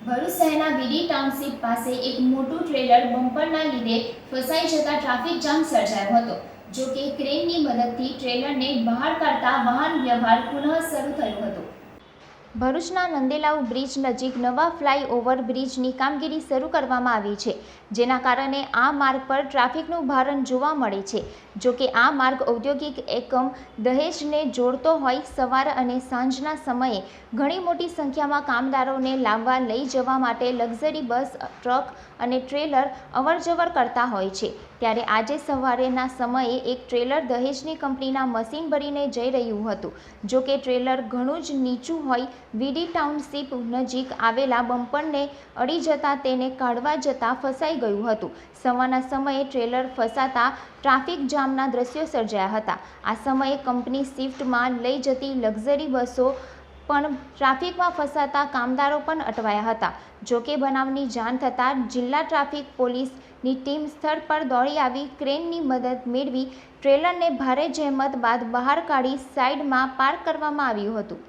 ભરૂચ શહેરના બીડી ટાઉનશીપ પાસે એક મોટું ટ્રેલર બમ્પરના લીધે ફસાઈ જતા ટ્રાફિક જામ સર્જાયો હતો જો કે ક્રેનની મદદથી ટ્રેલરને બહાર કાઢતા વાહન વ્યવહાર પુનઃ શરૂ થયો હતો. ભરૂચના નંદેલાવ બ્રિજ નજીક નવા ફ્લાયઓવર બ્રિજની કામગીરી શરૂ કરવામાં આવી છે, જેના કારણે આ માર્ગ પર ટ્રાફિકનું ભારણ જોવા મળે છે. જો કે આ માર્ગ ઔદ્યોગિક એકમ દહેજને જોડતો હોય, સવાર અને સાંજના સમયે ઘણી મોટી સંખ્યામાં કામદારોને લાવવા લઈ જવા માટે લક્ઝરી બસ, ટ્રક અને ટ્રેલર અવરજવર કરતા હોય છે. ત્યારે આજે સવારેના સમયે એક ટ્રેલર દહેજની કંપનીના મશીન ભરીને જઈ રહ્યું હતું. જો કે ટ્રેલર ઘણું જ નીચું હોય વીડી ટાઉનશીપ નજીક આવેલા બમ્પરને અડી જતાં તેને કાઢવા જતાં ફસાઈ ગયું હતું. સવારના સમયે ટ્રેલર ફસાતા ટ્રાફિક જામના દ્રશ્યો સર્જાયા હતા. આ સમયે કંપની શિફ્ટમાં લઈ જતી લક્ઝરી બસો પણ ટ્રાફિકમાં ફસાતા કામદારો પણ અટવાયા હતા. જોકે બનાવની જાણ થતાં જિલ્લા ટ્રાફિક પોલીસની ટીમ સ્થળ પર દોડી આવી, ક્રેનની મદદ મેળવી, ટ્રેલરને ભારે જહેમત બાદ બહાર કાઢી સાઈડમાં પાર્ક કરવામાં આવ્યું હતું.